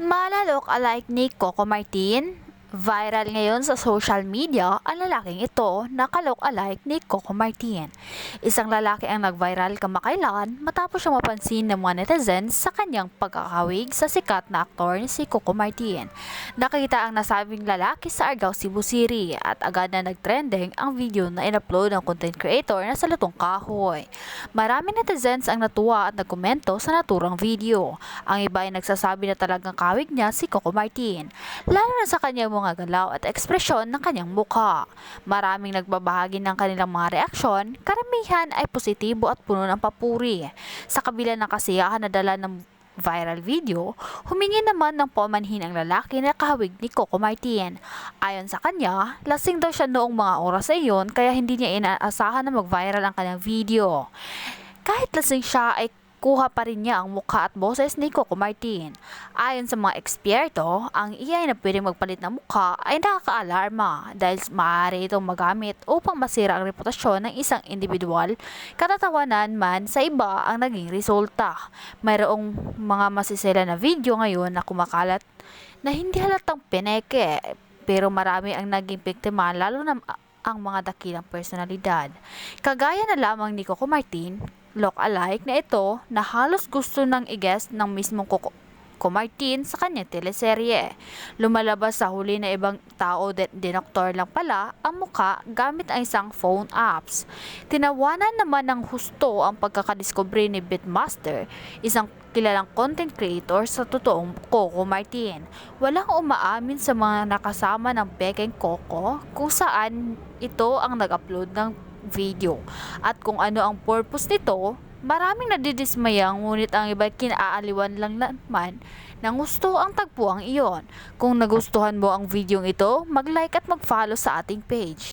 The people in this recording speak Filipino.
Malalok alike ni Coco Martin. Viral ngayon sa social media ang lalaking ito na kalok alike ni Coco Martin. Isang lalaki ang nag-viral kamakailan matapos siyang mapansin ng mga netizens sa kanyang pagkakawig sa sikat na aktor ni si Coco Martin. Nakita ang nasabing lalaki sa Argao, Cebu City at agad na nag-trending ang video na in-upload ng content creator na sa Lutong Kahoy. Maraming netizens ang natuwa at nagkomento sa naturang video. Ang iba ay nagsasabi na talagang kawig niya si Coco Martin, lalo na sa kanyang mga galaw at ekspresyon ng kanyang mukha. Maraming nagbabahagi ng kanilang mga reaksyon, karamihan ay positibo at puno ng papuri. Sa kabila ng kasiyahan na dala ng viral video, humingi naman ng pamanhin ang lalaki na kahawig ni Coco Martin. Ayon sa kanya, lasing daw siya noong mga oras na iyon kaya hindi niya inaasahan na mag-viral ang kanyang video. Kahit lasing siya ay kuha pa rin niya ang mukha at boses ni Coco Martin. Ayon sa mga eksperto, ang iay na pwedeng magpalit ng mukha ay nakakaalarma dahil maaari itong magamit upang masira ang reputasyon ng isang individual, katatawanan man sa iba ang naging resulta. Mayroong mga masisira na video ngayon na kumakalat na hindi halatang pineke pero marami ang naging biktima lalo na ang mga dakilang personalidad. Kagaya na lamang ni Coco Martin, look-alike na ito na halos gusto nang i-guest ng mismong Coco Coco Martin sa kanyang teleserye. Lumalabas sa huli na ibang tao de- dinoktor lang pala ang muka gamit ang isang phone apps. Tinawanan naman ng husto ang pagkakadiscovery ni Bitmaster, isang kilalang content creator sa totoong Coco Martin. Walang umaamin sa mga nakasama ng Pekeng Coco kung saan ito ang nag-upload ng video. At kung ano ang purpose nito, maraming nadidismaya ngunit ang iba kinaaliwan lang naman ng gusto ang tagpuang iyon. Kung nagustuhan mo ang video ito, mag-like at mag-follow sa ating page.